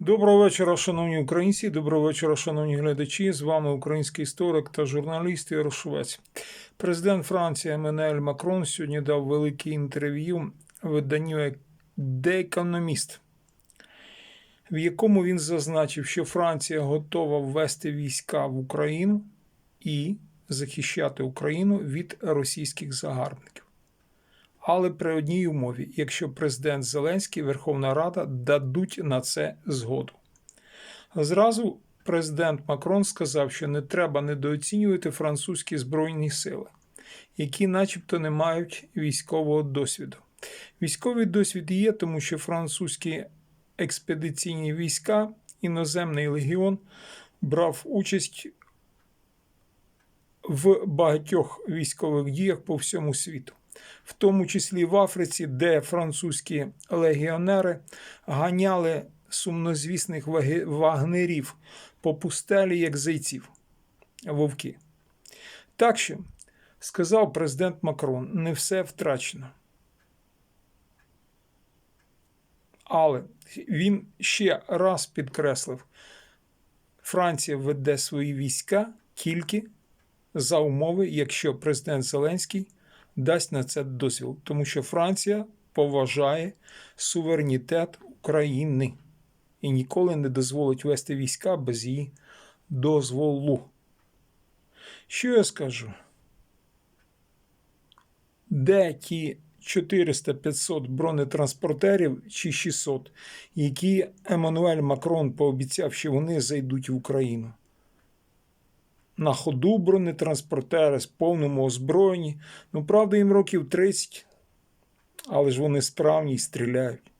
Доброго вечора, шановні українці. Доброго вечора, шановні глядачі. З вами український історик та журналіст Ігор Швець. Президент Франції Еммануель Макрон сьогодні дав велике інтерв'ю виданню «The Economist», в якому він зазначив, що Франція готова ввести війська в Україну і захищати Україну від російських загарбників. Але при одній умові, якщо президент Зеленський Верховна Рада дадуть на це згоду. Зразу президент Макрон сказав, що не треба недооцінювати французькі збройні сили, які, начебто, не мають військового досвіду. Військовий досвід є, тому що французькі експедиційні війська, іноземний легіон брав участь в багатьох військових діях по всьому світу в тому числі в Африці, де французькі легіонери ганяли сумнозвісних вагнерів по пустелі, як зайців, вовки. Так що, сказав президент Макрон, не все втрачено. Але він ще раз підкреслив, Франція веде свої війська тільки за умови, якщо президент Зеленський дасть на це дозвіл, тому що Франція поважає суверенітет України і ніколи не дозволить вести війська без її дозволу. Що я скажу? Де ті 400-500 бронетранспортерів чи 600, які Еммануель Макрон пообіцяв, що вони зайдуть в Україну? На ходу бронетранспортери з повному озброєнні. Ну, правда, їм років 30, але ж вони справні і стріляють.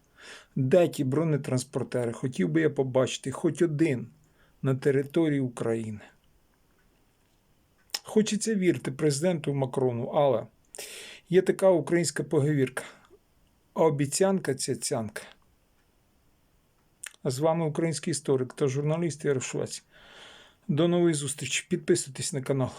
Де ті бронетранспортери? Хотів би я побачити хоч один на території України. Хочеться вірити президенту Макрону, але є така українська поговірка. Обіцянка це цянка. З вами український історик та журналіст Ярошвець. До нової зустрічі. Підписуйтесь на канал.